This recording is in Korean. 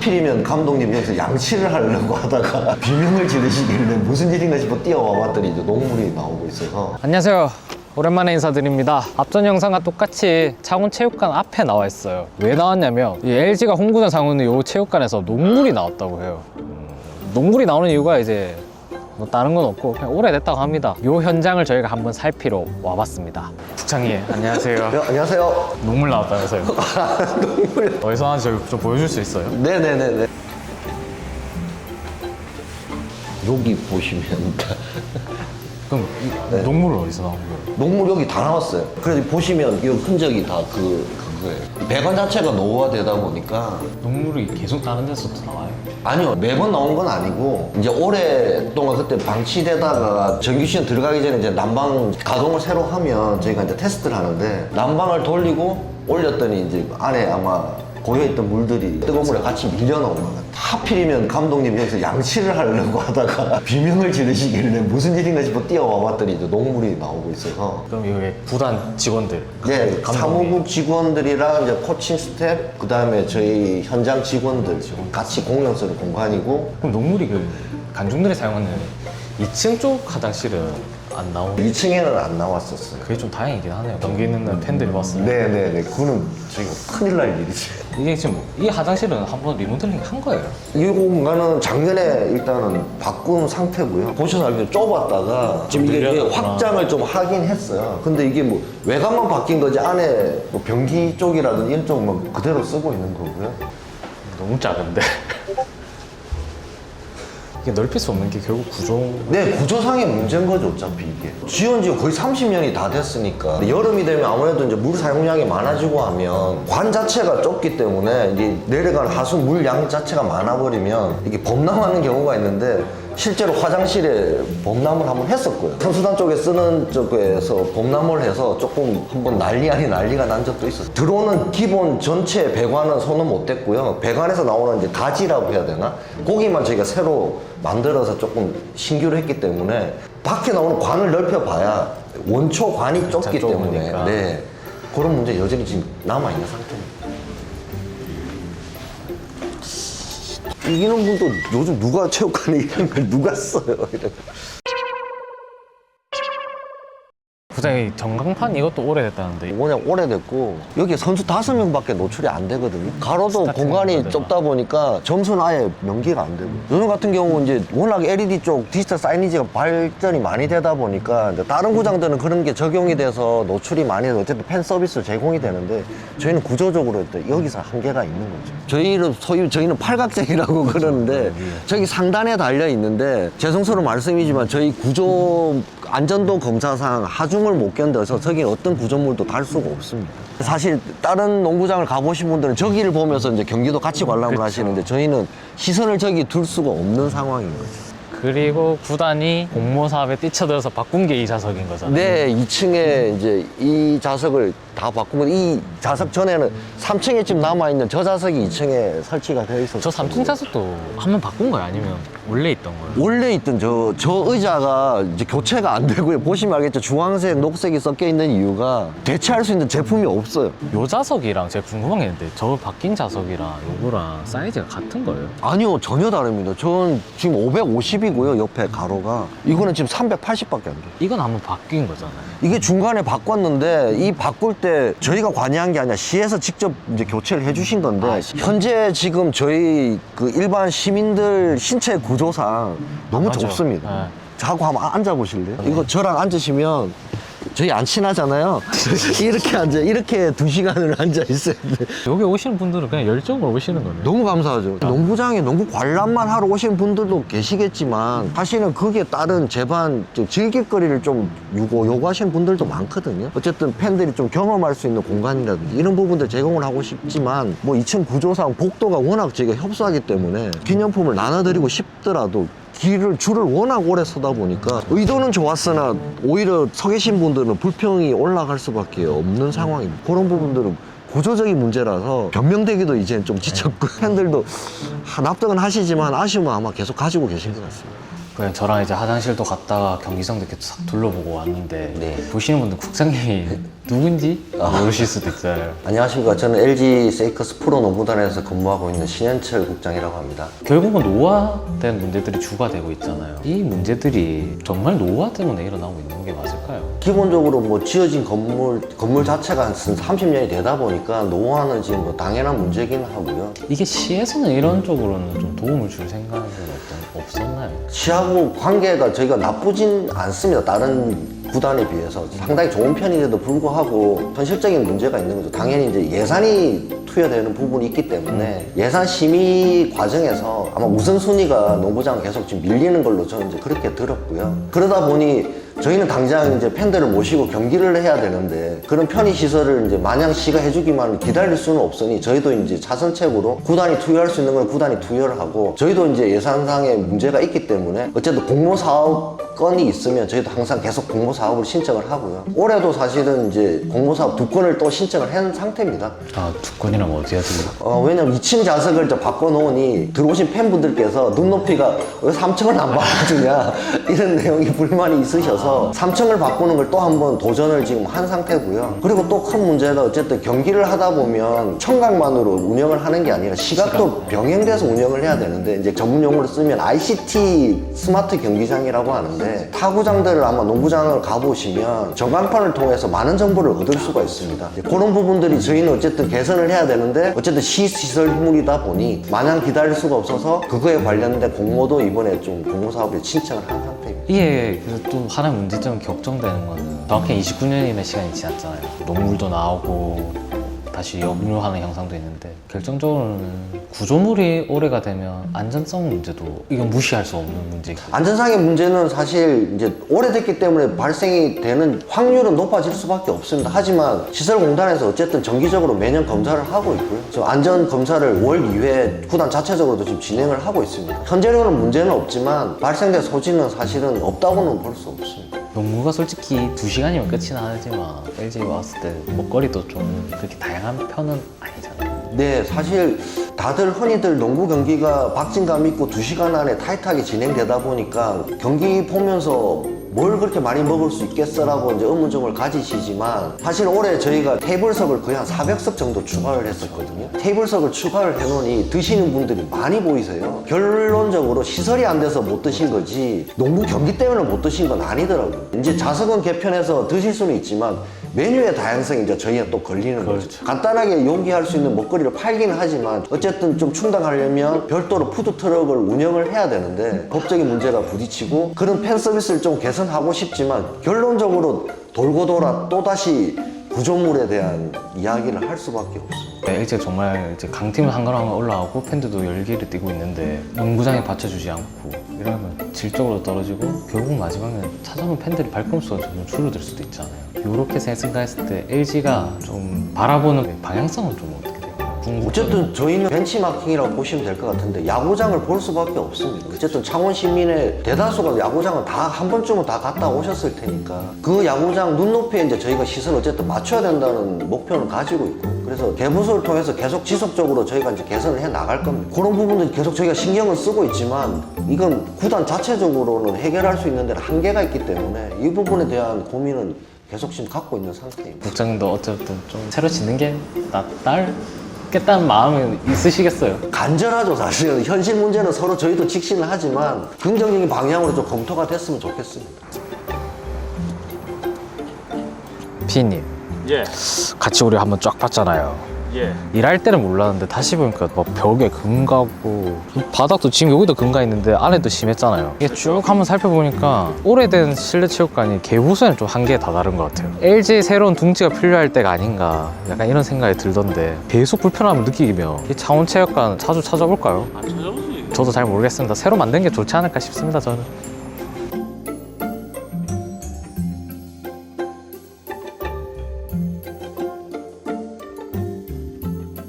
하필이면 감독님이 여기서 양치를 하려고 하다가 비명을 지르시길래 무슨 일인가 싶어 뛰어와 봤더니 이제 녹물이 나오고 있어서 안녕하세요. 오랜만에 인사드립니다. 앞전 영상과 똑같이 창원 체육관 앞에 나와 있어요. 왜 나왔냐면 이 LG가 홍구장 상우는 이 체육관에서 농물이 나왔다고 해요. 음, 농물이 나오는 이유가 이제 뭐 다른 건 없고 그냥 오래됐다고 합니다. 이 현장을 저희가 한번 살피러 와봤습니다. 국장님 안녕하세요. 네, 안녕하세요 농물 나왔다면서요? 어디서 하는지 저희 좀 보여줄 수 있어요? 네네네네 여기 보시면 그럼 이 농물은 어디서 나온 거예요? 녹물 여기 다 나왔어요 그래서 보시면 이 흔적이 다 그 그거예요 배관 자체가 노후화되다 보니까 농물이 계속 다른 데서도 나와요? 아니요 매번 나온 건 아니고 이제 오랫동안 그때 방치되다가 정규 시즌 들어가기 전에 이제 난방 가동을 새로 하면 저희가 이제 테스트를 하는데 난방을 돌리고 올렸더니 이제 안에 아마 고여있던 물들이 뜨거운 물에 같이 밀려나온 것 같아요 하필이면 감독님이 여기서 양치를 하려고 하다가 비명을 지르시길래 무슨 일인가 싶어 뛰어와 봤더니 이제 녹물이 나오고 있어서 그럼 이게 구단 직원들 네, 감독님. 사무국 직원들이랑 이제 코칭 스텝, 그 다음에 저희 현장 직원들 같이 공용 쓰는 공간이고 그럼 농물이 그 간중들이 사용하는 2층 쪽 화장실은 안 나오고 2층에는 안 나왔었어요. 그게 좀 다행이긴 하네요. 경기 있는 팬들이 봤어요. 네네네, 그거는 저희가 큰일 날 일이지. 이게 지금 이 화장실은 한번 리모델링 한 거예요. 이 공간은 작년에 일단은 바꾼 상태고요. 보셔서 알겠지만 좁았다가 지금 이게 늘려놨구나. 확장을 좀 하긴 했어요. 근데 이게 뭐 외관만 바뀐 거지 안에 뭐 변기 쪽이라든지 이런 쪽은 그대로 쓰고 있는 거고요. 너무 작은데. 이게 넓힐 수 없는 게 결국 구조. 네, 구조상의 문제인 거죠, 어차피 이게. 지은 지가 거의 30년이 다 됐으니까. 여름이 되면 아무래도 이제 물 사용량이 많아지고 하면 관 자체가 좁기 때문에 이게 내려가는 하수 물양 자체가 많아버리면 이게 범람하는 경우가 있는데 실제로 화장실에 범람을 한번 했었고요. 선수단 쪽에 쓰는 쪽에서 범람을 해서 조금 한번 난리 아닌 난리가 난 적도 있었어요. 들어오는 기본 전체 배관은 손은 못 댔고요. 배관에서 나오는 이제 가지라고 해야 되나? 거기만 저희가 새로 만들어서 조금 신규로 했기 때문에 밖에 나오는 관을 넓혀봐야 원초 관이 좁기 때문에 좁으니까. 네. 그런 문제 여전히 지금 남아있는 상태입니다. 이기는 분도 요즘 누가 체육관에 이런 걸 누가 써요? 이래. 부장이 전광판 이것도 오래됐다는데. 뭐냐 오래됐고 여기 선수 다섯 명밖에 노출이 안 되거든요. 가로도 스타팅 공간이. 좁다 보니까 점수는 아예 명기가 안 되고 요즘 같은 경우 이제 워낙 LED 쪽 디지털 사이니지가 발전이 많이 되다 보니까 이제 다른 구장들은 그런 게 적용이 돼서 노출이 많이 돼서 어쨌든 팬 서비스 제공이 되는데 저희는 구조적으로 또 여기서 한계가 있는 거죠. 저희는 소위 저희는 팔각정이라고 그러는데 저기 상단에 달려 있는데 죄송스러운 말씀이지만 저희 구조 안전도 검사상 하중을 못 견뎌서 저기 어떤 구조물도 달 수가 없습니다. 사실 다른 농구장을 가보신 분들은 저기를 보면서 이제 경기도 같이 관람을 그쵸. 하시는데 저희는 시선을 저기 둘 수가 없는 상황인 거죠. 그리고 구단이 공모 사업에 뛰쳐들어서 바꾼 게이 자석인 거잖아요. 네, 2층에 이제 이 자석을 다 바꾸면 이 자석 전에는 3층에 지금 남아 있는 저 자석이 2층에 설치가 되어 있었어요. 저 3층 자석도 한 번 바꾼 거예요? 아니면 원래 있던 거예요? 원래 있던 저, 저 의자가 이제 교체가 안 되고요. 보시면 알겠죠. 주황색, 녹색이 섞여 있는 이유가 대체할 수 있는 제품이 없어요. 요 자석이랑 제가 궁금한 게 있는데 저 바뀐 자석이랑 요거랑 사이즈가 같은 거예요? 아니요, 전혀 다릅니다. 전 지금 550이 고요. 옆에 가로가. 이거는 지금 380밖에 안 돼요. 이건 한번 바뀐 거잖아요. 이게 중간에 바꿨는데 이 바꿀 때 저희가 관여한 게 아니라 시에서 직접 이제 교체를 해주신 건데 아, 현재 지금 저희 그 일반 시민들 신체 구조상 너무 맞아. 좁습니다. 네. 자고 한번 앉아 보실래요? 이거 저랑 앉으시면 저희 안 친하잖아요. 이렇게 앉아 이렇게 두 시간을 앉아 있어야 돼. 여기 오시는 분들은 그냥 열정으로 오시는 거네요. 너무 감사하죠. 농구장에 농구 관람만 하러 오시는 분들도 계시겠지만 사실은 거기에 따른 제반 좀 즐길거리를 좀 요구, 요구하시는 분들도 많거든요. 어쨌든 팬들이 좀 경험할 수 있는 공간이라든지 이런 부분들 제공을 하고 싶지만 뭐 2층 구조상 복도가 워낙 저희가 협소하기 때문에 기념품을 나눠드리고 싶더라도 길을 줄을 워낙 오래 서다 보니까 의도는 좋았으나 오히려 서 계신 분들은 불평이 올라갈 수밖에 없는 상황입니다. 그런 부분들은 구조적인 문제라서 변명되기도 이제 좀 지쳤고 팬들도 하- 납득은 하시지만 아쉬움은 아마 계속 가지고 계신 것 같습니다. 그냥 저랑 이제 화장실도 갔다가 경기장도 이렇게 싹 둘러보고 왔는데 네. 보시는 분들 국장님이 누군지 모르실 수도 있잖아요. 안녕하십니까. 저는 LG 세이커스 프로 농구단에서 근무하고 있는 신현철 국장이라고 합니다. 결국은 노화된 문제들이 주가 되고 있잖아요. 이 문제들이 정말 노화 때문에 일어나고 있는 게 맞을까요? 기본적으로 뭐 지어진 건물, 건물 자체가 한 30년이 되다 보니까 노후화는 지금 뭐 당연한 문제긴 하고요. 이게 시에서는 이런 쪽으로는 좀 도움을 줄 생각은 어떤 없었나요? 시하고 관계가 저희가 나쁘진 않습니다. 다른 구단에 비해서 상당히 좋은 편인데도 불구하고 현실적인 문제가 있는 거죠. 당연히 이제 예산이 투여되는 부분이 있기 때문에 예산 심의 과정에서 아마 우선순위가 농구장 계속 지금 밀리는 걸로 저는 이제 그렇게 들었고요. 그러다 보니 저희는 당장 이제 팬들을 모시고 경기를 해야 되는데 그런 편의 시설을 이제 마냥 시가 해주기만 기다릴 수는 없으니 저희도 이제 차선책으로 구단이 투여할 수 있는 걸 구단이 투여를 하고 저희도 이제 예산상의 문제가 있기 때문에 어쨌든 공모 사업 건이 있으면 저희도 항상 계속 공모 사업을 신청을 하고요. 올해도 사실은 이제 공모 사업 두 건을 또 신청을 한 상태입니다. 아, 두 건이라면 어디야 지금? 어, 왜냐면 2층 좌석을 이제 바꿔놓으니 들어오신 팬분들께서 눈높이가 왜 3층을 안 바꿔주냐 이런 내용이 불만이 있으셔서 3층을 바꾸는 걸 또 한 번 도전을 지금 한 상태고요. 그리고 또 큰 문제가 어쨌든 경기를 하다 보면 청각만으로 운영을 하는 게 아니라 시각도 병행돼서 운영을 해야 되는데 이제 전문 용어로 쓰면 ICT 스마트 경기장이라고 하는데 타구장들을 아마 농구장을 가보시면 전광판을 통해서 많은 정보를 얻을 수가 있습니다. 그런 부분들이 저희는 어쨌든 개선을 해야 되는데 어쨌든 시 시설물이다 보니 마냥 기다릴 수가 없어서 그거에 관련된 공모도 이번에 좀 공모 사업에 신청을 한 상태입니다. 이게 그래서 또 하나의 문제점 격정되는 거는 정확히 29년이나 시간이 지났잖아요. 녹물도 나오고 다시 역류하는 현상도 있는데 결정적으로는 구조물이 오래가 되면 안전성 문제도 이건 무시할 수 없는 문제고 안전상의 문제는 사실 이제 오래됐기 때문에 발생이 되는 확률은 높아질 수밖에 없습니다. 하지만 시설공단에서 어쨌든 정기적으로 매년 검사를 하고 있고요. 저 안전 검사를 월 2회 구단 자체적으로도 지금 진행을 하고 있습니다. 현재로는 문제는 없지만 발생된 소지는 사실은 없다고는 볼 수 없습니다. 농구가 솔직히 두 시간이면 끝이 나지만 LG 왔을 때 먹거리도 좀 그렇게 다양한 편은 아니잖아요. 네, 사실 다들 흔히들 농구 경기가 박진감 있고 두시간 안에 타이트하게 진행되다 보니까 경기 보면서 뭘 그렇게 많이 먹을 수 있겠어라고 이제 의문점을 가지시지만 사실 올해 저희가 테이블석을 거의 한 400석 정도 추가를 했었거든요. 테이블석을 추가를 해놓으니 드시는 분들이 많이 보이세요. 결론적으로 시설이 안 돼서 못 드신 거지 농구 경기 때문에 못 드신 건 아니더라고요. 이제 자석은 개편해서 드실 수는 있지만 메뉴의 다양성이 이제 저희가 또 걸리는 거죠. 간단하게 요기할 수 있는 먹거리를 팔기는 하지만 어쨌든 좀 충당하려면 별도로 푸드 트럭을 운영을 해야 되는데 법적인 문제가 부딪히고 그런 팬 서비스를 좀 개선하고 싶지만 결론적으로 돌고 돌아 또 다시 구조물에 대한 이야기를 할 수밖에 없어요. LG가 정말 이제 강팀을 한가랑가 올라가고 팬들도 열기를 띠고 있는데 농구장에 받쳐주지 않고 이러면 질적으로 떨어지고 결국 마지막에 찾아오는 팬들이 발걸음수가 점점 줄어들 수도 있잖아요. 이렇게 생각했을 때 LG가 좀 바라보는 방향성은 좀 어떻게? 궁금- 어쨌든 저희는 벤치마킹이라고 보시면 될 것 같은데 야구장을 볼 수밖에 없습니다. 어쨌든 창원 시민의 대다수가 야구장을 다 한 번쯤은 다 갔다 오셨을 테니까 그 야구장 눈높이에 이제 저희가 시설 어쨌든 맞춰야 된다는 목표는 가지고 있고 그래서 개부소를 통해서 계속 지속적으로 저희가 이제 개선을 해 나갈 겁니다. 그런 부분들 계속 저희가 신경을 쓰고 있지만 이건 구단 자체적으로는 해결할 수 있는 데는 한계가 있기 때문에 이 부분에 대한 고민은 계속 지금 갖고 있는 상태입니다. 국장님도 어쨌든 좀 새로 짓는 게 낫겠다는 마음이 있으시겠어요? 간절하죠 사실은 현실 문제는 서로 저희도 직시는 하지만 긍정적인 방향으로 좀 검토가 됐으면 좋겠습니다 피디님 예, 같이 우리 한번 쫙 봤잖아요. 예. 일할 때는 몰랐는데 다시 보니까 막 벽에 금가고 바닥도 지금 여기도 금가 있는데 안에도 심했잖아요 이게 쭉 한번 살펴보니까 오래된 실내 체육관이 개부수에는 좀 한계에 다다른 것 같아요 LG 새로운 둥지가 필요할 때가 아닌가 약간 이런 생각이 들던데 계속 불편함을 느끼면 이 창원 체육관 자주 찾아볼까요? 안 찾아보지. 저도 잘 모르겠습니다 새로 만든 게 좋지 않을까 싶습니다 저는